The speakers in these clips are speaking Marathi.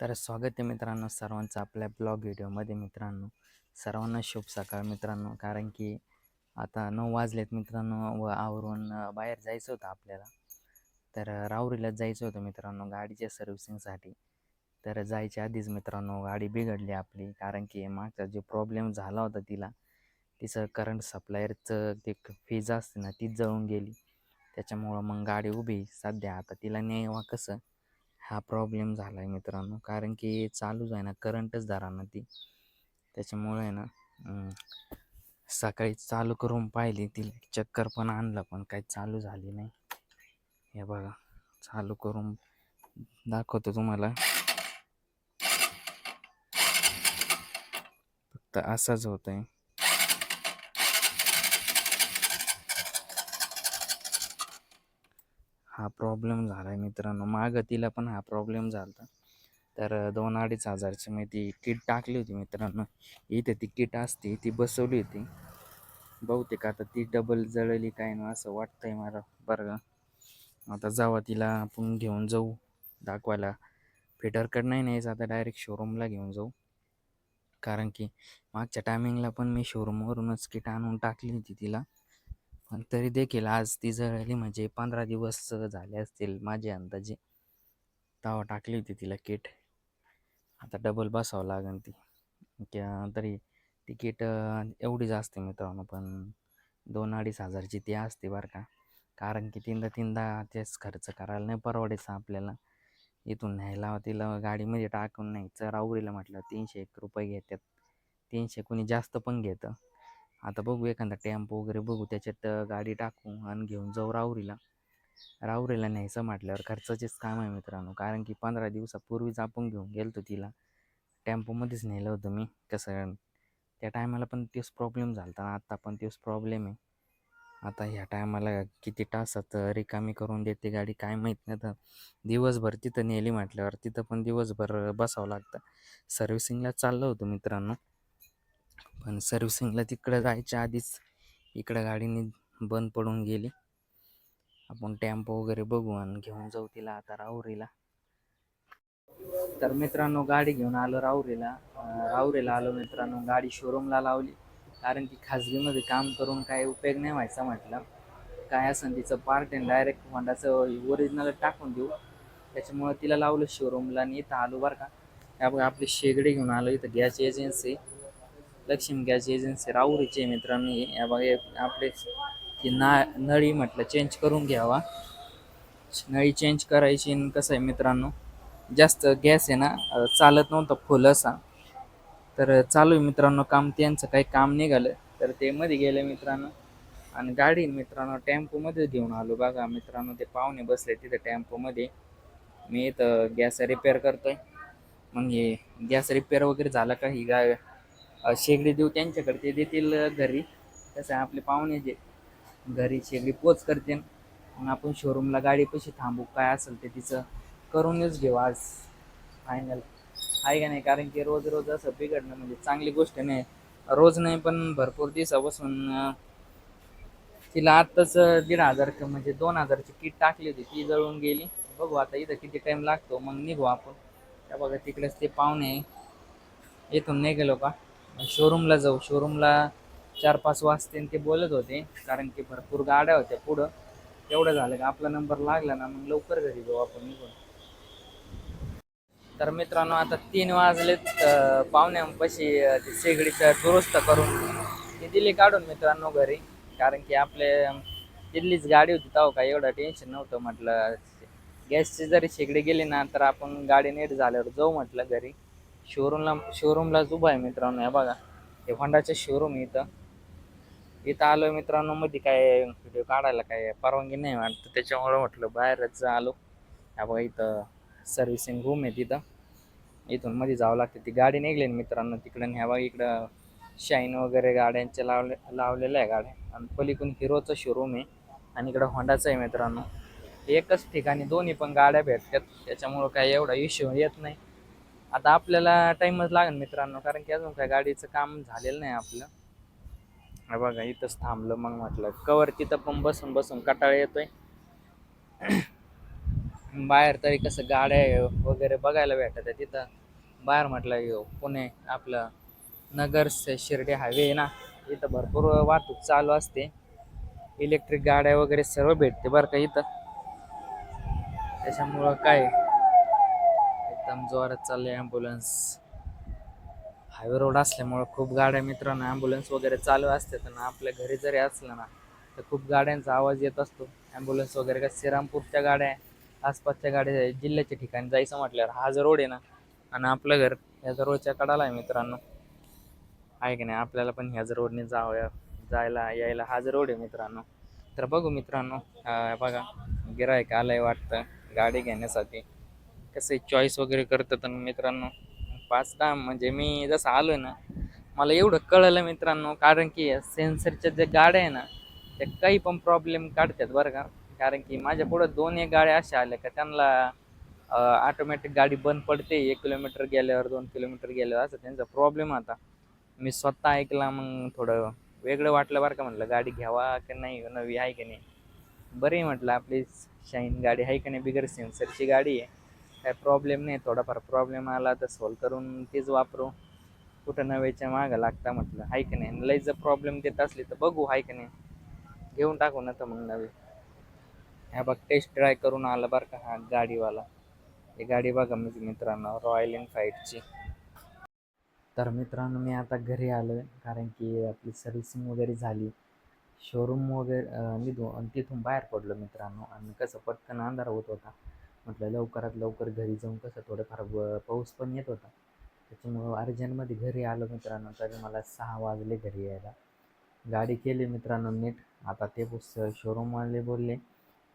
तर स्वागत आहे मित्रांनो सर्वांचं आपल्या ब्लॉग व्हिडिओमध्ये मित्रांनो. सर्वांना शुभ सकाळ मित्रांनो. कारण की आता नऊ वाजलेत मित्रांनो व आवरून बाहेर जायचं होतं आपल्याला. तर राहुरीला जायचं होतं मित्रांनो गाडीच्या सर्व्हिसिंगसाठी. तर जायच्या आधीच मित्रांनो गाडी बिघडली आपली. कारण की मागचा जो प्रॉब्लेम झाला होता तिला तिचं करंट सप्लायरचं ते फीज असते ना ती जळून गेली. त्याच्यामुळं मग गाडी उभी सध्या आता तिला न्यावा कसं? हा प्रॉब्लेम झाला आहे मित्रांनो. कारण की चालूच आहे ना करंटच धरा ना ती. त्याच्यामुळे आहे ना सकाळी चालू करून पाहिली ती चक्कर पण आणलं पण काही चालू झाली नाही. हे बघा चालू करून दाखवतो तुम्हाला. फक्त असंच होत आहे हा प्रॉब्लेम झाला आहे मित्रांनो. मागं तिला पण हा प्रॉब्लेम झाला होता तर दोन अडीच हजारची मी ती किट टाकली होती मित्रांनो. इथे ती किट असते ती बसवली होती. बहुतेक आता ती डबल जळली काय ना असं वाटतंय मला. बरं का? आता जावा तिला आपण घेऊन जाऊ. दाखवायला. फिटरकडं नाही न्यायचं आता डायरेक्ट शोरूमला घेऊन जाऊ. कारण की मागच्या टायमिंगला पण मी शोरूमवरूनच किट आणून टाकली होती तिला. पण तरी देखील आज ती जळली म्हणजे पंधरा दिवस झाले असतील माझे अंदाजे. तवा टाकली होती तिला किट. आता डबल बसावं लागेल ती. त्या तरी तिकीट एवढीच असते मित्रांनो पण दोन अडीच हजारची ती असते बरं का. कारण की तीनदा तीनदा तेच खर्च करायला नाही परवडायचं आपल्याला. इथून न्यायला तिला गाडीमध्ये टाकून नाही. राहुरीला म्हटलं तीनशे एक रुपये घेतात तीनशे कोणी जास्त पण घेतं. आता बघू एखादा टेम्पो वगैरे बघू त्याच्यात गाडी टाकू आणि घेऊन जाऊ राहुरीला. राहुरीला न्यायचं म्हटल्यावर खर्चाचेच काम आहे मित्रांनो. कारण की पंधरा दिवसापूर्वीच आपण घेऊन गेलतो तिला. टेम्पोमध्येच नेलं होतं मी कसं त्या टायमाला पण तेच प्रॉब्लेम झाला होता आत्ता पण तेच प्रॉब्लेम आहे. आता ह्या टायमाला किती तासात रिकामी करून देते गाडी काय माहीत नाही तर दिवसभर तिथं नेली म्हटल्यावर तिथं पण दिवसभर बसावं लागतं. सर्व्हिसिंगला चाललं होतं मित्रांनो. पण सर्व्हिसिंगला तिकडं जायच्या आधीच इकडं गाडीने बंद पडून गेली. आपण टेम्पो वगैरे बघू आणि घेऊन जाऊ तिला आता राहुरीला. तर मित्रांनो गाडी घेऊन आलो राहुरीला. राहुरीला आलो मित्रांनो गाडी शोरूमला लावली. कारण की खाजगीमध्ये काम करून काही उपयोग नाही व्हायचा म्हटलं. काय असं तिचं पार्ट अँड डायरेक्ट होंडाचं ओरिजिनल टाकून देऊ. त्याच्यामुळं तिला लावलं शोरूमला आणि इथं आलो बरं का. आपली शेगडी घेऊन आलो इथं gas agency Lakshmi gas agency राहुरीचे आहे मित्रांनो. या बघा आपले ती ना नळी म्हटलं चेंज करून घ्यावा. नळी चेंज करायची कसं आहे मित्रांनो जास्त गॅस आहे ना चालत नव्हतं फुल असा. तर चालू आहे मित्रांनो काम त्यांचं काही काम निघालं. तर ते मध्ये गेले मित्रांनो. आणि गाडी मित्रांनो टेम्पोमध्ये घेऊन आलो बघा मित्रांनो. ते पाहुणे बसले तिथे टेम्पोमध्ये. मी इथं गॅस रिपेअर करतोय. मग हे गॅस रिपेअर वगैरे झाला का? ही गा शेगडी देऊ त्यांच्याकडे ते देतील घरी. तसं आहे आपले पाहुणे जे घरी शेगडी पोच करते मग आपण शोरूमला गाडी पैसे थांबू काय असेल ते तिचं करूनच घेऊ आज. फायनल आहे का नाही? कारण की रोज रोज असं बिघडणं म्हणजे चांगली गोष्ट नाही. रोज नाही पण भरपूर दिवसापासून तिला आत्ताच दीड हजार म्हणजे दोन हजारची किट टाकली होती. ती जळून गेली. बघू आता इथं किती टाईम लागतो. मग निघू आपण. त्या बघा तिकडेच ते पाहुणे येथून इथून नाही गेलो का? शोरूमला जाऊ. शोरूमला चार पाच वाजते ते बोलत होते. कारण की भरपूर गाड्या होत्या पुढं. एवढं झालं का आपला नंबर लागला ना मग लवकर घरी जाऊ आपण निघून. तर मित्रांनो आता तीन वाजलेत पाहुण्यापाशी ते शेगडीचं दुरुस्त करून ती दिली काढून मित्रांनो घरी. कारण की आपले दिल्लीच गाडी होती तेव्हा काय एवढं टेन्शन नव्हतं म्हटलं. गॅसची जरी शेगडी गेली ना तर आपण गाडी नीट झाल्यावर जाऊ म्हटलं घरी. शोरूमला शोरूमलाच उभा आहे मित्रांनो या बघा. हे होंडाचे शोरूम इथं. इथं आलो मित्रांनो मध्ये काय व्हिडिओ काढायला काय परवानगी नाही वाटतं. त्याच्यामुळं म्हटलं बाहेरच आलो या बघा इथं सर्व्हिसिंग रूम आहे तिथं. इथून मध्ये जावं लागतं. ती गाडी निघली मित्रांनो तिकडं ह्या बघा इकडं शाईन वगैरे गाड्यांच्या लावले लावलेल्या आहे गाड्या. आणि पलीकडून हिरोचं शोरूम आहे. आणि इकडं होंडाचं आहे मित्रांनो. एकच ठिकाणी दोन्ही पण गाड्या भेटतात. त्याच्यामुळं काय एवढा इश्यू येत नाही. आता आपल्याला टाईमच लागेल मित्रांनो कारण की अजून काय गाडीचं काम झालेलं नाही आपलं. हे बघा इथंच थांबलं मग म्हटलं कवर तिथं पण बसून बसून कटाळा येतोय. बाहेर तरी कसं गाड्या वगैरे बघायला भेटत तिथं बाहेर म्हटलं येऊ पुणे आपलं नगर शिर्डी हायवे आहे ना इथं भरपूर वाहतूक चालू असते. इलेक्ट्रिक गाड्या वगैरे सर्व भेटते बरं का इथं. त्याच्यामुळं काय? एकदम जोरात चालले ॲम्ब्युलन्स हायवे रोड असल्यामुळं खूप गाड्या मित्रांनो ॲम्ब्युलन्स वगैरे चालू असते ना आपल्या घरी जरी असलं ना तर खूप गाड्यांचा आवाज येत असतो. ॲम्ब्युलन्स वगैरे का श्रीरामपूरच्या गाड्या आसपासच्या गाड्या जिल्ह्याच्या ठिकाणी जायचं म्हटल्यावर हा जो रोड आहे ना आणि आपलं घर ह्या रोडच्या कडाला आहे मित्रांनो. आहे की नाही? आपल्याला पण ह्याच रोडने जावं जायला यायला हाच रोड आहे मित्रांनो. तर बघू मित्रांनो बघा गिरायक आलंय वाटतं गाडी घेण्यासाठी. कसं चॉईस वगैरे करतात. मित्रांनो पाच दहा म्हणजे मी जसं आलो ना मला एवढं कळलं मित्रांनो कारण की सेन्सरच्या ज्या गाड्या आहे ना त्या काही पण प्रॉब्लेम काढतात बरं का. कारण की माझ्या पुढं दोन एक गाड्या अशा आल्या का त्यांना ऑटोमॅटिक गाडी बंद पडते. एक किलोमीटर गेल्यावर दोन किलोमीटर गेल्यावर असं त्यांचा प्रॉब्लेम आता. मी स्वतः ऐकला मग थोडं वेगळं वाटलं बरं का. म्हटलं गाडी घ्यावा की नाही? नवी आहे की नाही? बरं आहे म्हटलं आपली शाईन गाडी आहे का नाही? बिगर सेन्सरची गाडी आहे. काय प्रॉब्लेम नाही. थोडाफार प्रॉब्लेम आला तर सॉल्व करून तेच वापरू. कुठं नव्याच्या मागं लागता म्हटलं. आहे की नाही? लई जर प्रॉब्लेम देत असली तर बघू आहे की नाही. घेऊन टाकू ना तर मग नवी. ह्या बघ टेस्ट ड्राय करून आला बरं का हा गाडीवाला. ही गाडी बघा मी मित्रांनो रॉयल एनफाईडची तर मित्रांनो मी आता घरी आलो आहे कारण की आपली सर्व्हिसिंग वगैरे झाली. शोरूम वगैरे मी आणि तिथून बाहेर पडलो मित्रांनो. आणि कसं पटकन अंधार होत होता. म्हटलं लवकरात लवकर घरी जाऊन कसं थोडंफार पाऊस पण येत होता. त्याच्यामुळं अर्जंटमध्ये घरी आलो मित्रांनो तरी मला सहा वाजले घरी यायला. गाडी केली मित्रांनो नीट. आता ते शोरूमवाले बोलले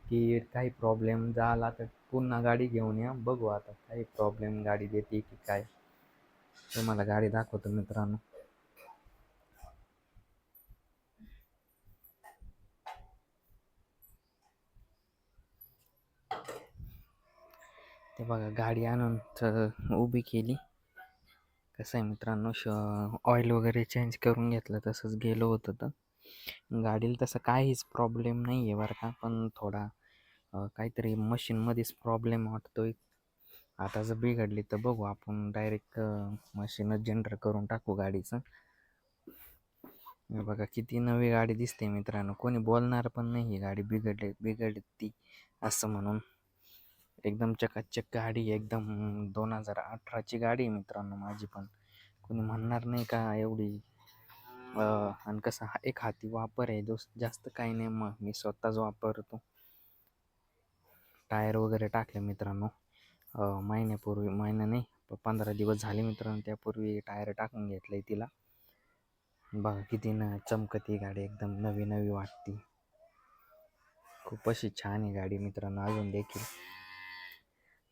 की काही प्रॉब्लेम झाला तर पुन्हा गाडी घेऊन या. बघू आता काही प्रॉब्लेम गाडी देते की काय. तुम्हाला गाडी दाखवतो मित्रांनो. ते बघा गाडी आणून तर उभी केली. कसं आहे मित्रांनो श ऑइल वगैरे चेंज करून घेतलं तसंच गेलो होतं तर. गाडीला तसं काहीच प्रॉब्लेम नाही आहे बरं का पण थोडा काहीतरी मशीनमध्येच प्रॉब्लेम वाटतोय. आता जर बिघडली तर बघू आपण डायरेक्ट मशीनच जनरेट करून टाकू गाडीचं. बघा किती नवी गाडी दिसते मित्रांनो. कोणी बोलणार पण नाही ही गाडी बिघडली बिघडली ती असं म्हणून. एकदम चकाचक गाडी एकदम दोन हजार अठराची गाडी आहे मित्रांनो माझी पण. कोणी म्हणणार नाही का एवढी? आणि कसं हा एक हाती वापर आहे जो जास्त काही नाही मग मी स्वतःच वापरतो. टायर वगैरे टाकले मित्रांनो. महिन्यापूर्वी महिना नाही पंधरा दिवस झाले मित्रांनो त्यापूर्वी टायर टाकून घेतलं आहे तिला. बघा किती न चमकती गाडी एकदम नवी नवी वाटती. खूप अशी छान आहे गाडी मित्रांनो अजून देखील.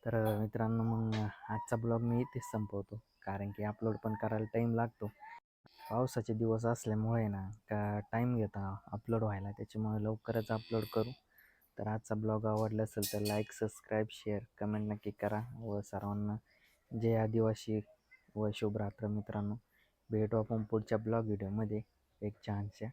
तर मित्रांनो मग आजचा ब्लॉग मी इथेच संपवतो. कारण की अपलोड पण करायला टाईम लागतो. पावसाचे दिवस असल्यामुळे ना का टाईम घेता अपलोड व्हायला. त्याच्यामुळे लवकरच अपलोड करू. तर आजचा ब्लॉग आवडला असेल तर लाईक सबस्क्राईब शेअर कमेंट नक्की करा. व सर्वांना जय आदिवासी व शुभरात्र मित्रांनो. भेटू आपण पुढच्या ब्लॉग व्हिडिओमध्ये. एक छानशा